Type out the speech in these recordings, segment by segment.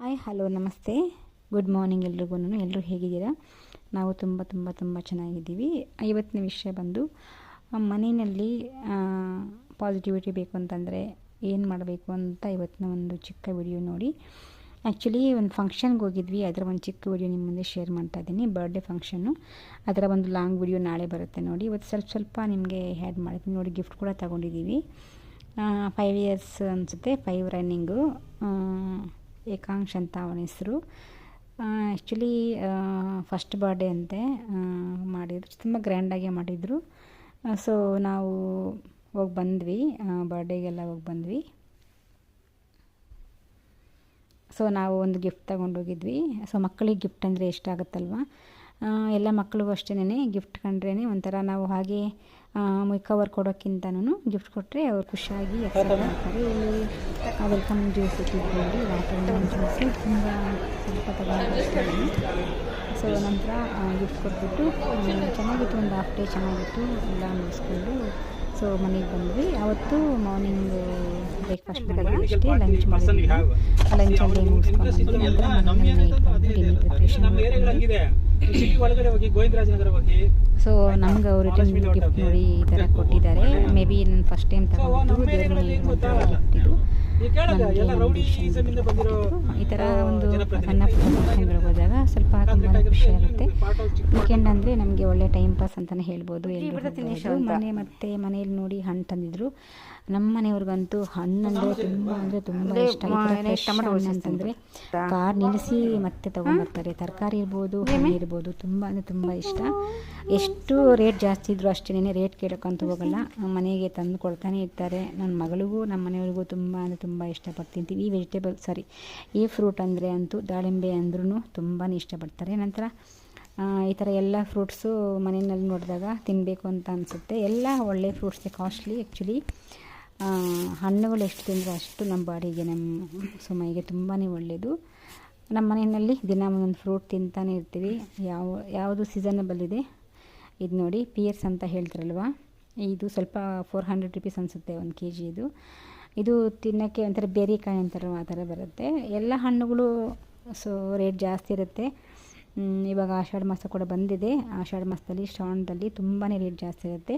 Hi hello ನಮಸ್ತೆ. Good morning ಎಲ್ರಿಗೂ. ಎಲ್ಲರೂ ಹೇಗಿದ್ದೀರಾ? ನಾವು ತುಂಬ ತುಂಬ ತುಂಬ ಚೆನ್ನಾಗಿದ್ದೀವಿ. ಇವತ್ತಿನ ವಿಷಯ ಬಂದು ಮನೆಯಲ್ಲಿ ಪಾಸಿಟಿವಿಟಿ ಬೇಕು ಅಂತಂದರೆ ಏನು ಮಾಡಬೇಕು ಅಂತ ಇವತ್ತಿನ ಒಂದು ಚಿಕ್ಕ ವಿಡಿಯೋ ನೋಡಿ. ಆ್ಯಕ್ಚುಲಿ ಒಂದು ಫಂಕ್ಷನ್ಗೆ ಹೋಗಿದ್ವಿ. ಅದರ ಒಂದು ಚಿಕ್ಕ ವಿಡಿಯೋ ನಿಮ್ಮ ಮುಂದೆ ಶೇರ್ ಮಾಡ್ತಾ ಇದ್ದೀನಿ. ಬರ್ಡೇ ಫಂಕ್ಷನ್ನು ಅದರ ಒಂದು ಲಾಂಗ್ ವಿಡಿಯೋ ನಾಳೆ ಬರುತ್ತೆ ನೋಡಿ. ಇವತ್ತು ಸ್ವಲ್ಪ ಸ್ವಲ್ಪ ನಿಮಗೆ ಹ್ಯಾಡ್ ಮಾಡಿದ್ದೀನಿ ನೋಡಿ ಗಿಫ್ಟ್ ಕೂಡ ತಗೊಂಡಿದ್ದೀವಿ. ಫೈವ್ ಇಯರ್ಸ್ ಅನಿಸುತ್ತೆ. ಫೈವ್ ರನ್ನಿಂಗು ಏಕಾಂಕ್ಷ ಅಂತ ಅವನ ಹೆಸರು. ಆ್ಯಕ್ಚುಲಿ ಫಸ್ಟ್ ಬರ್ಡೇ ಅಂತೆ ಮಾಡಿದ್ರು. ತುಂಬ ಗ್ರ್ಯಾಂಡಾಗೆ ಮಾಡಿದರು. ಸೊ ನಾವು ಹೋಗಿ ಬಂದ್ವಿ. ಬರ್ಡೇಗೆಲ್ಲ ಹೋಗಿ ಬಂದ್ವಿ. ಸೊ ನಾವು ಒಂದು ಗಿಫ್ಟ್ ತಗೊಂಡೋಗಿದ್ವಿ ಸೊ ಮಕ್ಕಳಿಗೆ ಗಿಫ್ಟ್ ಅಂದರೆ ಇಷ್ಟ ಆಗುತ್ತಲ್ವ? ಎಲ್ಲ ಮಕ್ಕಳಿಗೂ ಅಷ್ಟೇನೆ ಗಿಫ್ಟ್ ಕಂಡ್ರೇ ಒಂಥರ ನಾವು ಹಾಗೆ ಕವರ್ ಕೊಡೋಕ್ಕಿಂತನೂ ಗಿಫ್ಟ್ ಕೊಟ್ಟರೆ ಅವ್ರು ಖುಷಿಯಾಗಿ ಮಾಡ್ತಾರೆ. ಇಲ್ಲಿ ವೆಲ್ಕಮ್ ಜ್ಯೂಸ್ ಇಟ್ಟಿದ್ದೀವಿ. ವಾಟರ್ ಜ್ಯೂಸು ತುಂಬ ಸ್ವಲ್ಪ ಸೊ ನಂತರ ಗಿಫ್ಟ್ ಕೊಟ್ಬಿಟ್ಟು ಚೆನ್ನಾಗಿತ್ತು ಒಂದು ಹಾಫ್ ಡೇ ಚೆನ್ನಾಗಿತ್ತು ಎಲ್ಲ ಮುಗಿಸ್ಕೊಂಡು ಸೊ ಮನೆಗೆ ಬಂದ್ವಿ. ಅವತ್ತು ಮಾರ್ನಿಂಗ್ ಬ್ರೇಕ್ಫಾಸ್ಟ್ ಮಾಡಿದ್ವಿ ಅಷ್ಟೇ ಲಂಚ್ ಮಾಡಿದ್ವಿ. ಲಂಚಲ್ಲಿ ಮುಗಿಸ್ಕೊಂಡು ನಂತರ ಡಿನ್ನರ್ ಪ್ರಿಪ್ರೇಷನ್ ನಮ್ಮ ಸೊ ನಮ್ಗೆ ಅವರು ರಿಟರ್ನ್ ಗಿಫ್ಟ್ ನೋಡಿ ಈ ಥರ ಕೊಟ್ಟಿದ್ದಾರೆ. ಮೇ ಬಿ ನಾನು ಫಸ್ಟ್ ಟೈಮ್ ತಗೊಂಡಿದ್ದು ದೇವ್ರ ಮನೆಗೆ ಈ ಥರ ಒಂದು ಸಣ್ಣ ಫಂಕ್ಷನ್ಗಳಿಗೆ ಹೋದಾಗ ಸ್ವಲ್ಪ ತುಂಬಾ ಖುಷಿ ಆಗುತ್ತೆ. ವೀಕೆಂಡ್ ಅಂದರೆ ನಮಗೆ ಒಳ್ಳೆ ಟೈಮ್ ಪಾಸ್ ಅಂತಲೇ ಹೇಳ್ಬೋದು ಎಲ್ಲರೂ. ಮನೆ ಮತ್ತೆ ಮನೆಯಲ್ಲಿ ನೋಡಿ ಹಣ್ಣು ತಂದಿದ್ರು. ನಮ್ಮ ಮನೆಯವ್ರಿಗಂತೂ ಹಣ್ಣು ಅಂದರೆ ತುಂಬ ಅಂದರೆ ತುಂಬ ಇಷ್ಟ. ಹಣ್ಣು ಅಂತಂದರೆ ಕಾರ್ ನಿಲ್ಲಿಸಿ ಮತ್ತೆ ತೊಗೊಂಬರ್ತಾರೆ ತರಕಾರಿ ಇರ್ಬೋದು ಹಣ್ಣು ಇರ್ಬೋದು ತುಂಬ ಅಂದರೆ ತುಂಬ ಇಷ್ಟ. ಎಷ್ಟು ರೇಟ್ ಜಾಸ್ತಿ ಇದ್ದರೂ ಅಷ್ಟೇ ರೇಟ್ ಕೇಳೋಕ್ಕಂತ ಹೋಗಲ್ಲ. ಮನೆಗೆ ತಂದು ಕೊಡ್ತಾನೆ ಇರ್ತಾರೆ. ನನ್ನ ಮಗಳಿಗೂ, ನಮ್ಮ ಮನೆಯವ್ರಿಗೂ ತುಂಬ ಅಂದರೆ ತುಂಬ ಇಷ್ಟಪಟ್ಟು ತಿಂತೀವಿ. ಈ ವೆಜಿಟೇಬಲ್ ಸಾರಿ ಈ ಫ್ರೂಟ್ ಅಂದರೆ ಅಂತೂ ದಾಳಿಂಬೆ ಅಂದ್ರೂ ತುಂಬಾ ಇಷ್ಟಪಡ್ತಾರೆ. ನಂತರ ಈ ಥರ ಎಲ್ಲ ಫ್ರೂಟ್ಸು ಮನೆಯಲ್ಲಿ ನೋಡಿದಾಗ ತಿನ್ನಬೇಕು ಅಂತ ಅನಿಸುತ್ತೆ. ಎಲ್ಲ ಒಳ್ಳೆ ಫ್ರೂಟ್ಸೇ ಕಾಸ್ಟ್ಲಿ ಆ್ಯಕ್ಚುಲಿ ಹಣ್ಣುಗಳು ಎಷ್ಟು ತಿಂದರೆ ಅಷ್ಟು ನಮ್ಮ ಬಾಡಿಗೆ, ನಮ್ಮ ಸುಮೈಗೆ ತುಂಬಾ ಒಳ್ಳೆಯದು. ನಮ್ಮ ಮನೆಯಲ್ಲಿ ದಿನ ಒಂದೊಂದು ಫ್ರೂಟ್ ತಿಂತಾನೆ ಇರ್ತೀವಿ. ಯಾವ, ಯಾವುದು ಸೀಸನಬಲ್ ಇದೆ, ಇದು ನೋಡಿ ಪಿಯರ್ಸ್ ಅಂತ ಹೇಳ್ತಾರಲ್ವ? ಇದು ಸ್ವಲ್ಪ ಫೋರ್ ಹಂಡ್ರೆಡ್ ರುಪೀಸ್ ಅನಿಸುತ್ತೆ, ಒಂದು ಕೆ ಜಿ ಇದು. ಇದು ತಿನ್ನೋಕ್ಕೆ ಒಂಥರ ಬೇರೆಕಾಯಿ ಅಂತಾರೋ, ಆ ಥರ ಬರುತ್ತೆ. ಎಲ್ಲ ಹಣ್ಣುಗಳು ಸೊ ರೇಟ್ ಜಾಸ್ತಿ ಇರುತ್ತೆ. ಇವಾಗ ಆಷಾಢ ಮಾಸ ಕೂಡ ಬಂದಿದೆ. ಆಷಾಢ ಮಾಸದಲ್ಲಿ, ಶ್ರಾವಣದಲ್ಲಿ ತುಂಬಾ ರೇಟ್ ಜಾಸ್ತಿ ಇರುತ್ತೆ.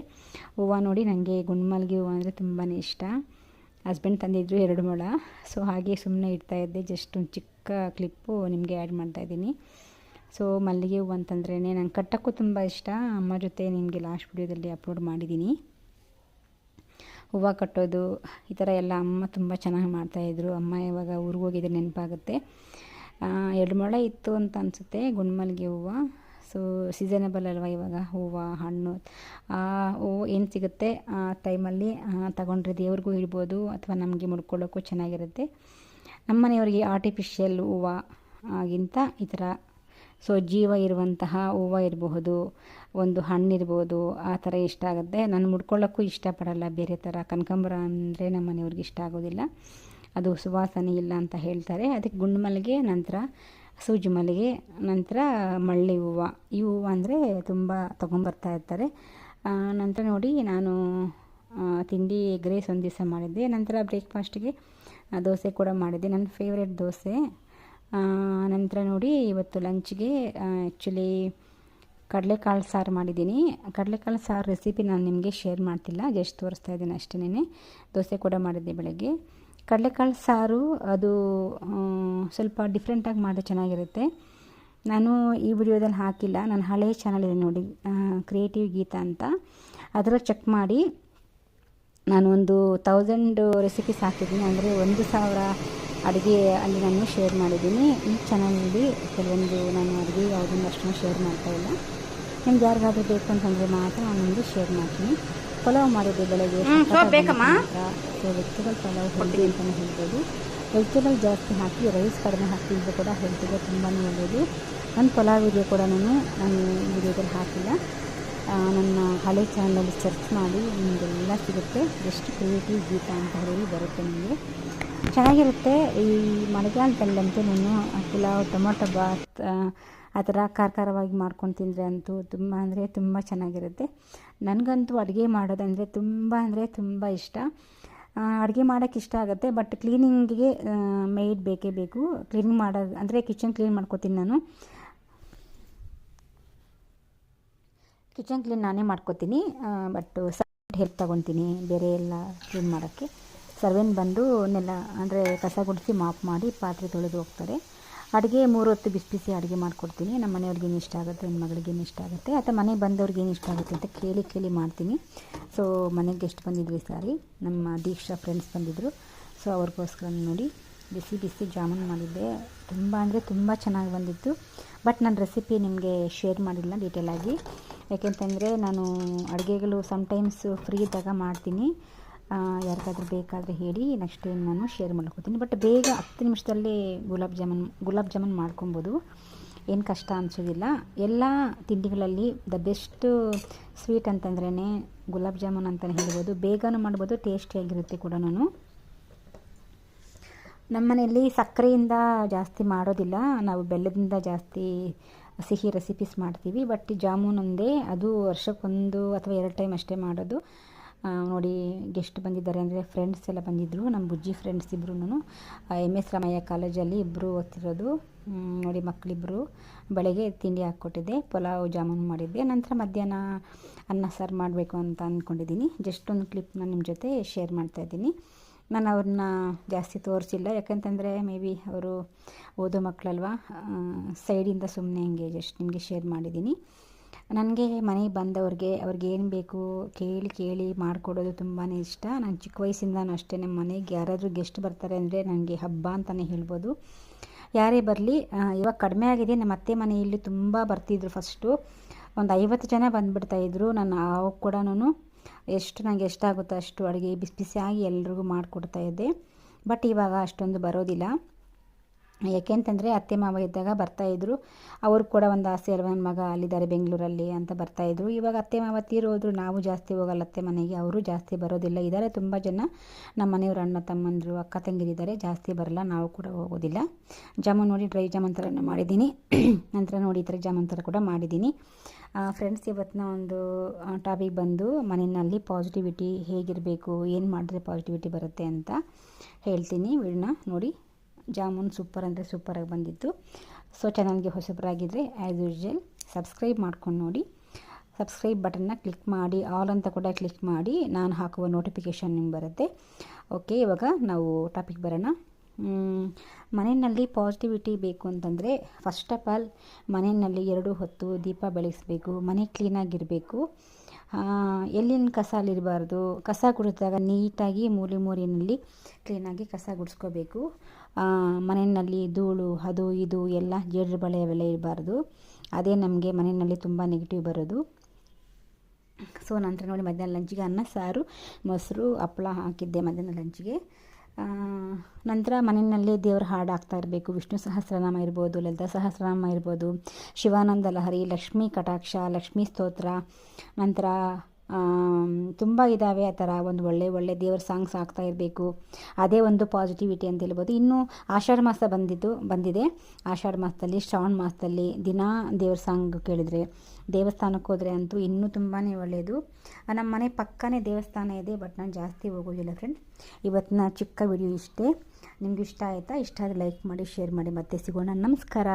ಹೂವು ನೋಡಿ ನನಗೆ ಗುಂಡ್ಮಲ್ಗಿ ಹೂವು ಅಂದರೆ ತುಂಬಾ ಇಷ್ಟ. ಹಸ್ಬೆಂಡ್ ತಂದಿದ್ರು ಎರಡು ಮೊಳ. ಸೊ ಹಾಗೆ ಸುಮ್ಮನೆ ಇಡ್ತಾ ಇದ್ದೆ. ಜಸ್ಟ್ ಒಂದು ಚಿಕ್ಕ ಕ್ಲಿಪ್ಪು ನಿಮಗೆ ಆ್ಯಡ್ ಮಾಡ್ತಾ ಇದ್ದೀನಿ. ಸೊ ಮಲ್ಲಿಗೆ ಹೂವು ಅಂತಂದ್ರೇ ನಂಗೆ ಕಟ್ಟೋಕ್ಕೂ ತುಂಬ ಇಷ್ಟ. ಅಮ್ಮ ಜೊತೆ ನಿಮಗೆ ಲಾಸ್ಟ್ ವಿಡಿಯೋದಲ್ಲಿ ಅಪ್ಲೋಡ್ ಮಾಡಿದ್ದೀನಿ. ಹೂವು ಕಟ್ಟೋದು, ಈ ಥರ ಎಲ್ಲ ಅಮ್ಮ ತುಂಬ ಚೆನ್ನಾಗಿ ಮಾಡ್ತಾಯಿದ್ರು ಅಮ್ಮ ಇವಾಗ ಊರಿಗೆ ಹೋಗಿದ್ರೆ ನೆನಪಾಗುತ್ತೆ. ಎರಡು ಮೊಳ ಇತ್ತು ಅಂತ ಅನಿಸುತ್ತೆ ಗುಂಡ್ಮಲ್ಲಿಗೆ ಹೂವು. ಸೊ ಸೀಸನಬಲ್ ಅಲ್ವಾ ಇವಾಗ? ಹೂವು, ಹಣ್ಣು, ಆ ಹೂವು ಏನು ಸಿಗುತ್ತೆ? ಆ ಟೈಮಲ್ಲಿ ತಗೊಂಡ್ರೆ ದೇವ್ರಿಗೂ ಇಡ್ಬೋದು ಅಥವಾ ನಮಗೆ ಮುಡ್ಕೊಳ್ಳೋಕ್ಕೂ ಚೆನ್ನಾಗಿರುತ್ತೆ. ನಮ್ಮ ಮನೆಯವರಿಗೆ ಆರ್ಟಿಫಿಷಿಯಲ್ ಹೂವು ಆಗಿಂತ ಈ ಥರ ಸೊ, ಜೀವ ಇರುವಂತಹ ಹೂವು ಇರಬಹುದು, ಒಂದು ಹಣ್ಣಿರ್ಬೋದು ಆ ಥರ ಇಷ್ಟ ಆಗುತ್ತೆ. ನಾನು ಮುಡ್ಕೊಳ್ಳೋಕ್ಕೂ ಇಷ್ಟಪಡಲ್ಲ ಬೇರೆ ಥರ ಕನಕಾಂಬರ ಅಂದರೆ ನಮ್ಮ ಮನೆಯವ್ರಿಗೆ ಇಷ್ಟ ಆಗೋದಿಲ್ಲ. ಅದು ಸುವಾಸನೆ ಇಲ್ಲ ಅಂತ ಹೇಳ್ತಾರೆ. ಅದಕ್ಕೆ ಗುಂಡು ಮಲ್ಲಿಗೆ ನಂತರ ಸೂಜಿ ಮಲ್ಲಿಗೆ, ನಂತರ ಮಳ್ಳಿ ಹೂವು. ಈ ಹೂವು ಅಂದರೆ ತುಂಬ ತೊಗೊಂಬರ್ತಾ ಇರ್ತಾರೆ. ನಂತರ ನೋಡಿ ನಾನು ತಿಂಡಿ ಎಗ್ ರೈಸ್ ಒಂದು ದಿವಸ ಮಾಡಿದ್ದೆ. ನಂತರ ಬ್ರೇಕ್ಫಾಸ್ಟ್ಗೆ ದೋಸೆ ಕೂಡ ಮಾಡಿದ್ದೆ. ನನ್ನ ಫೇವ್ರೆಟ್ ದೋಸೆ. ನಂತರ ನೋಡಿ ಇವತ್ತು ಲಂಚ್ಗೆ ಆ್ಯಕ್ಚುಲಿ ಕಡಲೆಕಾಳು ಸಾರು ಮಾಡಿದ್ದೀನಿ. ಕಡಲೆಕಾಳು ಸಾರು ರೆಸಿಪಿ ನಾನು ನಿಮಗೆ ಶೇರ್ ಮಾಡ್ತಿಲ್ಲ. ಜಸ್ಟ್ ತೋರಿಸ್ತಾ ಇದ್ದೀನಿ ಅಷ್ಟೇ ದೋಸೆ ಕೂಡ ಮಾಡಿದ್ದೆ ಬೆಳಗ್ಗೆ. ಕಡಲೆಕಾಳು ಸಾರು ಅದು ಸ್ವಲ್ಪ ಡಿಫ್ರೆಂಟಾಗಿ ಮಾಡಿದ್ರೆ ಚೆನ್ನಾಗಿರುತ್ತೆ. ನಾನು ಈ ವಿಡಿಯೋದಲ್ಲಿ ಹಾಕಿಲ್ಲ. ನನ್ನ ಹಳೆಯ ಚಾನಲ್ ಇದೆ ನೋಡಿ ಕ್ರಿಯೇಟಿವ್ ಗೀತಾ ಅಂತ. ಅದರಲ್ಲಿ ಚೆಕ್ ಮಾಡಿ, ನಾನು ಒಂದು ತೌಸಂಡ್ ರೆಸಿಪೀಸ್ ಹಾಕಿದ್ದೀನಿ. ಅಂದರೆ ಒಂದು ಸಾವಿರ ಅಡುಗೆ ಅಲ್ಲಿ ನಾನು ಶೇರ್ ಮಾಡಿದ್ದೀನಿ. ಈ ಚಾನಲಲ್ಲಿ ಕೆಲವೊಂದು ನಾನು ಅಡುಗೆ ಯಾವುದನ್ನು ಅಷ್ಟನ್ನು ಶೇರ್ ಮಾಡ್ತಾ ಇಲ್ಲ. ನಿಮ್ಗೆ ಯಾರಿಗಾದರೂ ಬೇಕು ಅಂತಂದರೆ ಮಾತ್ರ ನಾನು ನಿಮಗೆ ಶೇರ್ ಮಾಡ್ತೀನಿ. ಪಲಾವ್ ಮಾಡಿದ್ದೆ ಬೆಳಗ್ಗೆ ಸೊ ವೆಜಿಟೇಬಲ್ ಪಲಾವ್ ಹೆಲ್ದಿ ಅಂತಲೇ ಹೇಳ್ಬೋದು. ವೆಜಿಟೇಬಲ್ ಜಾಸ್ತಿ ಹಾಕಿ ರೈಸ್ ಕಡಿಮೆ ಹಾಕಿದ್ರು ಕೂಡ ಹೆಲ್ತಿಗೆ ತುಂಬಾ ಒಳ್ಳೆಯದು. ನನ್ನ ಪಲಾವ್ ವಿಡಿಯೋ ಕೂಡ ನಾನು ನಾನು ವಿಡಿಯೋದಲ್ಲಿ ಹಾಕಿಲ್ಲ. ನನ್ನ ಹಳೆ ಚಾನಲಲ್ಲಿ ಸರ್ಚ್ ಮಾಡಿ ನಿಮಗೆಲ್ಲ ಸಿಗುತ್ತೆ. ಎಷ್ಟು ಕ್ರಿಯೇಟಿವ್ ಗೀತ ಅಂತ ಹೇಳಿ ಬರುತ್ತೆ ನಿಮಗೆ. ಚೆನ್ನಾಗಿರುತ್ತೆ. ಈ ಮಳೆಗಾಲದಲ್ಲಂತೂ ನಾನು ಪುಲಾವ್ ಟೊಮೊಟೊ ಬಾತ್ ಆ, ಆ ಥರ ಖಾರ ಖಾರವಾಗಿ ಮಾಡ್ಕೊಂಡು ತಿಂದರೆ ಅಂತೂ ತುಂಬ ಅಂದರೆ ತುಂಬ ಚೆನ್ನಾಗಿರುತ್ತೆ. ನನಗಂತೂ ಅಡುಗೆ ಮಾಡೋದಂದರೆ ತುಂಬ ಅಂದರೆ ತುಂಬ ಇಷ್ಟ. ಅಡುಗೆ ಮಾಡೋಕ್ಕೆ ಇಷ್ಟ ಆಗುತ್ತೆ ಬಟ್ ಕ್ಲೀನಿಂಗಿಗೆ ಮೇಯ್ಡ್ ಬೇಕೇ ಬೇಕು. ಕ್ಲೀನಿಂಗ್ ಮಾಡೋದು ಅಂದರೆ ಕಿಚನ್ ಕ್ಲೀನ್ ಮಾಡ್ಕೋತೀನಿ ನಾನು. ಕಿಚನ್ ಕ್ಲೀನ್ ನಾನೇ ಮಾಡ್ಕೋತೀನಿ ಬಟ್ ಹೆಲ್ಪ್ ತೊಗೊತೀನಿ ಬೇರೆ ಎಲ್ಲ ಕ್ಲೀನ್ ಮಾಡೋಕ್ಕೆ. ಸರ್ವೆನ್ ಬಂದು ನೆಲ, ಅಂದರೆ ಕಸ ಗುಡಿಸಿ ಮಾಪ್ ಮಾಡಿ ಪಾತ್ರೆ ತೊಳೆದು ಹೋಗ್ತಾರೆ. ಅಡುಗೆ ಮೂರು ಹೊತ್ತು ಬಿಸಿ ಬಿಸಿ ಅಡುಗೆ ಮಾಡಿಕೊಡ್ತೀನಿ. ನಮ್ಮ ಮನೆಯವ್ರಿಗೇನು ಇಷ್ಟ ಆಗುತ್ತೆ ನನ್ನ ಮಗಳಿಗೇನು ಇಷ್ಟ ಆಗುತ್ತೆ. ಅಥವಾ ಮನೆಗೆ ಬಂದವ್ರಿಗೇನು ಇಷ್ಟ ಆಗುತ್ತೆ ಅಂತ ಕೇಳಿ ಕೇಳಿ ಮಾಡ್ತೀನಿ. ಸೊ ಮನೆಗೆ ಗೆಸ್ಟ್ ಬಂದಿದ್ವಿ ಸಾರಿ. ನಮ್ಮ ದೀಕ್ಷಾ ಫ್ರೆಂಡ್ಸ್ ಬಂದಿದ್ದರು ಸೊ ಅವ್ರಿಗೋಸ್ಕರ ನೋಡಿ ಬಿಸಿ ಬಿಸಿ ಜಾಮೂನ್ ಮಾಡಿದ್ದೆ. ತುಂಬ ಅಂದರೆ ತುಂಬ ಚೆನ್ನಾಗಿ ಬಂದಿತ್ತು. ಬಟ್ ನನ್ನ ರೆಸಿಪಿ ನಿಮಗೆ ಶೇರ್ ಮಾಡಿಲ್ಲ ಡೀಟೇಲಾಗಿ ಯಾಕೆಂತಂದರೆ ನಾನು ಅಡುಗೆಗಳು ಸಮ್ಟೈಮ್ಸ್ ಫ್ರೀ ಇದ್ದಾಗ ಮಾಡ್ತೀನಿ. ಯಾರಿಗಾದ್ರೂ ಬೇಕಾದರೆ ಹೇಳಿ ನೆಕ್ಸ್ಟ್ ಟೈಮ್ ನಾನು ಶೇರ್ ಮಾಡ್ಕೊತೀನಿ. ಬಟ್ ಬೇಗ ಹತ್ತು ನಿಮಿಷದಲ್ಲಿ ಗುಲಾಬ್ ಜಾಮೂನ್ ಗುಲಾಬ್ ಜಾಮೂನ್ ಮಾಡ್ಕೊಬೋದು. ಏನು ಕಷ್ಟ ಅನಿಸೋದಿಲ್ಲ. ಎಲ್ಲ ತಿಂಡಿಗಳಲ್ಲಿ ದ ಬೆಸ್ಟ್ ಸ್ವೀಟ್ ಅಂತಂದ್ರೇ ಗುಲಾಬ್ ಜಾಮೂನ್ ಅಂತಲೇ ಹೇಳ್ಬೋದು. ಬೇಗನೂ ಮಾಡ್ಬೋದು ಟೇಸ್ಟಿಯಾಗಿರುತ್ತೆ ಕೂಡ ನಾನು ನಮ್ಮ ಮನೆಯಲ್ಲಿ ಸಕ್ಕರೆಯಿಂದ ಜಾಸ್ತಿ ಮಾಡೋದಿಲ್ಲ. ನಾವು ಬೆಲ್ಲದಿಂದ ಜಾಸ್ತಿ ಸಿಹಿ ರೆಸಿಪೀಸ್ ಮಾಡ್ತೀವಿ. ಬಟ್ ಜಾಮೂನ್ ಒಂದೇ, ಅದು ವರ್ಷಕ್ಕೊಂದು ಅಥವಾ ಎರಡು ಟೈಮ್ ಅಷ್ಟೇ ಮಾಡೋದು. ನೋಡಿ ಗೆಸ್ಟ್ ಬಂದಿದ್ದಾರೆ ಅಂದರೆ ಫ್ರೆಂಡ್ಸ್ ಎಲ್ಲ ಬಂದಿದ್ದರು ನಮ್ಮ ಬುಜ್ಜಿ ಫ್ರೆಂಡ್ಸ್ ಇಬ್ಬರು ಎಂ ಎಸ್ ರಾಮಯ್ಯ ಕಾಲೇಜಲ್ಲಿ ಇಬ್ಬರು ಓದ್ತಿರೋದು. ನೋಡಿ ಮಕ್ಕಳಿಬ್ಬರು ಬೆಳಗ್ಗೆ ತಿಂಡಿ ಹಾಕ್ಕೊಟ್ಟಿದ್ದೆ, ಪಲಾವ್ ಜಾಮೂನ್ ಮಾಡಿದ್ದೆ. ನಂತರ ಮಧ್ಯಾಹ್ನ ಅನ್ನ ಸಾರು ಮಾಡಬೇಕು ಅಂತ ಅಂದ್ಕೊಂಡಿದ್ದೀನಿ ಜಸ್ಟ್ ಒಂದು ಕ್ಲಿಪ್ ನಾನು ನಿಮ್ಮ ಜೊತೆ ಶೇರ್ ಮಾಡ್ತಾಯಿದ್ದೀನಿ ನಾನು ಅವ್ರನ್ನ ಜಾಸ್ತಿ ತೋರಿಸಿಲ್ಲ. ಯಾಕಂತಂದರೆ ಮೇ ಬಿ ಅವರು ಓದೋ ಮಕ್ಕಳಲ್ವಾ ಸೈಡಿಂದ ಸುಮ್ಮನೆ ಹಂಗೆ ಜಸ್ಟ್ ನಿಮಗೆ ಶೇರ್ ಮಾಡಿದ್ದೀನಿ. ನನಗೆ ಮನೆಗೆ ಬಂದವ್ರಿಗೆ ಅವ್ರಿಗೆ ಏನು ಬೇಕು ಕೇಳಿ ಕೇಳಿ ಮಾಡಿಕೊಡೋದು ತುಂಬಾ ಇಷ್ಟ. ನಾನು ಚಿಕ್ಕ ವಯಸ್ಸಿಂದನೂ ಅಷ್ಟೇ ನಮ್ಮ ಮನೆಗೆ ಯಾರಾದರೂ ಗೆಸ್ಟ್ ಬರ್ತಾರೆ ಅಂದರೆ ನನಗೆ ಹಬ್ಬ ಅಂತಲೇ ಹೇಳ್ಬೋದು. ಯಾರೇ ಬರಲಿ ಇವಾಗ ಕಡಿಮೆ ಆಗಿದೆ. ನಮ್ಮ ಅತ್ತೆ ಮನೆಯಲ್ಲಿ ತುಂಬ ಬರ್ತಿದ್ರು ಫಸ್ಟು ಒಂದು ಐವತ್ತು ಜನ ಬಂದುಬಿಡ್ತಾಯಿದ್ರು ನಾನು ಆವಾಗ ಕೂಡ ಎಷ್ಟು ನನಗೆ ಎಷ್ಟಾಗುತ್ತೋ ಅಷ್ಟು ಅಡುಗೆ ಬಿಸಿ ಬಿಸಿಯಾಗಿ ಎಲ್ರಿಗೂ ಮಾಡಿಕೊಡ್ತಾ ಇದ್ದೆ. ಬಟ್ ಇವಾಗ ಅಷ್ಟೊಂದು ಬರೋದಿಲ್ಲ. ಯಾಕೆಂತಂದರೆ ಅತ್ತೆ ಮಾವ ಇದ್ದಾಗ ಬರ್ತಾಯಿದ್ರು ಅವರು ಕೂಡ ಒಂದು ಆಸೆ ಅಲ್ವ ನನ್ನ ಮಗ ಅಲ್ಲಿದ್ದಾರೆ ಬೆಂಗಳೂರಲ್ಲಿ ಅಂತ ಬರ್ತಾಯಿದ್ರು ಇವಾಗ ಅತ್ತೆ ಮಾವ ತೀರೋದ್ರು ನಾವು ಜಾಸ್ತಿ ಹೋಗಲ್ಲ ಅತ್ತೆ ಮನೆಗೆ. ಅವರು ಜಾಸ್ತಿ ಬರೋದಿಲ್ಲ. ಇದ್ದಾರೆ ತುಂಬ ಜನ. ನಮ್ಮ ಮನೆಯವರು ಅಣ್ಣ, ತಮ್ಮಂದರು, ಅಕ್ಕ, ತಂಗಿರಿದ್ದಾರೆ. ಜಾಸ್ತಿ ಬರಲ್ಲ, ನಾವು ಕೂಡ ಹೋಗೋದಿಲ್ಲ. ಜಾಮೂನ್ ನೋಡಿ ಡ್ರೈ ಜಾಮೂನ್ ಥರನೂ ಮಾಡಿದ್ದೀನಿ. ನಂತರ ನೋಡಿ ಈ ಥರ ಜಾಮೂನ್ ಥರ ಕೂಡ ಮಾಡಿದ್ದೀನಿ. ಫ್ರೆಂಡ್ಸ್ ಇವತ್ತಿನ ಒಂದು ಟಾಪಿಕ್ ಬಂದು ಮನೆಯಲ್ಲಿ ಪಾಸಿಟಿವಿಟಿ ಹೇಗಿರಬೇಕು, ಏನು ಮಾಡಿದ್ರೆ ಪಾಸಿಟಿವಿಟಿ ಬರುತ್ತೆ ಅಂತ ಹೇಳ್ತೀನಿ. ವಿಡಿಯೋನ ನೋಡಿ. ಜಾಮೂನ್ ಸೂಪರ್ ಅಂದರೆ ಸೂಪರಾಗಿ ಬಂದಿತ್ತು. ಸೊ ಚಾನಲ್ಗೆ ಹೊಸಬರಾಗಿದ್ದರೆ ಆ್ಯಸ್ ಯೂಶ್ವಲ್ ಸಬ್ಸ್ಕ್ರೈಬ್ ಮಾಡ್ಕೊಂಡು ನೋಡಿ. ಸಬ್ಸ್ಕ್ರೈಬ್ ಬಟನ್ನ ಕ್ಲಿಕ್ ಮಾಡಿ ಆಲ್ ಅಂತ ಕೂಡ ಕ್ಲಿಕ್ ಮಾಡಿ, ನಾನು ಹಾಕುವ ನೋಟಿಫಿಕೇಷನ್ ನಿಮ್ಗೆ ಬರುತ್ತೆ. ಓಕೆ ಇವಾಗ ನಾವು ಟಾಪಿಕ್ ಬರೋಣ. ಮನೆಯಲ್ಲಿ ಪಾಸಿಟಿವಿಟಿ ಬೇಕು ಅಂತಂದರೆ ಫಸ್ಟ್ ಆಫ್ ಆಲ್ ಮನೆಯಲ್ಲಿ ಎರಡು ಹೊತ್ತು ದೀಪ ಬೆಳೆಸಬೇಕು, ಮನೆ ಕ್ಲೀನಾಗಿರಬೇಕು ಎಲ್ಲಿನ ಕಸ ಅಲ್ಲಿರಬಾರ್ದು? ಕಸ ಗುಡಿಸಿದಾಗ ನೀಟಾಗಿ ಮೂಲೆ ಮೂಲೆಯಲ್ಲಿ ಕ್ಲೀನಾಗಿ ಕಸ ಗುಡಿಸ್ಕೋಬೇಕು. ಮನೆಯಲ್ಲಿ ಧೂಳು, ಅದು, ಇದು ಎಲ್ಲ ಜೇಡರ ಬಳೆ ಅವೆಲ್ಲ ಇರಬಾರ್ದು. ಅದೇ ನಮಗೆ ಮನೆಯಲ್ಲಿ ತುಂಬ ನೆಗೆಟಿವ್ ಬರೋದು. ಸೊ ನಂತರ ನೋಡಿ ಮಧ್ಯಾಹ್ನ ಲಂಚಿಗೆ ಅನ್ನ, ಸಾರು, ಮೊಸರು ಹಪ್ಪಳ ಹಾಕಿದ್ದೆ ಮಧ್ಯಾಹ್ನ ಲಂಚಿಗೆ ನಂತರ ಮನೆಯಲ್ಲಿ ದೇವರ ಹಾಡು ಹಾಕ್ತಾ ಇರಬೇಕು. ವಿಷ್ಣು ಸಹಸ್ರನಾಮ ಇರ್ಬೋದು, ಲಲಿತಾ ಸಹಸ್ರನಾಮ ಇರ್ಬೋದು, ಶಿವಾನಂದ ಲಹರಿ, ಲಕ್ಷ್ಮೀ ಕಟಾಕ್ಷ, ಲಕ್ಷ್ಮೀ ಸ್ತೋತ್ರ, ನಂತರ ತುಂಬ ಇದ್ದಾವೆ ಆ ಥರ ಒಂದು ಒಳ್ಳೆ ಒಳ್ಳೆ ದೇವ್ರ ಸಾಂಗ್ಸ್ ಆಗ್ತಾ ಇರಬೇಕು. ಅದೇ ಒಂದು ಪಾಸಿಟಿವಿಟಿ ಅಂತ ಹೇಳ್ಬೋದು. ಇನ್ನು ಆಷಾಢ ಮಾಸ ಬಂದಿದ್ದು, ಬಂದಿದೆ. ಆಷಾಢ ಮಾಸದಲ್ಲಿ, ಶ್ರಾವಣ ಮಾಸದಲ್ಲಿ ದಿನ ದೇವ್ರ ಸಾಂಗ್ ಕೇಳಿದರೆ, ದೇವಸ್ಥಾನಕ್ಕೆ ಹೋದರೆ ಅಂತೂ ಇನ್ನೂ ತುಂಬಾ ಒಳ್ಳೆಯದು ನಮ್ಮ ಮನೆ ಪಕ್ಕನೇ ದೇವಸ್ಥಾನ ಇದೆ, ಬಟ್ ನಾನು ಜಾಸ್ತಿ ಹೋಗೋದಿಲ್ಲ ಫ್ರೆಂಡ್ ಇವತ್ತಿನ ಚಿಕ್ಕ ವಿಡಿಯೋ ಇಷ್ಟೇ. ನಿಮ್ಗೆ ಇಷ್ಟ ಆಯಿತಾ? ಇಷ್ಟ ಆದರೆ ಲೈಕ್ ಮಾಡಿ ಶೇರ್ ಮಾಡಿ. ಮತ್ತೆ ಸಿಗೋಣ. ನಮಸ್ಕಾರ.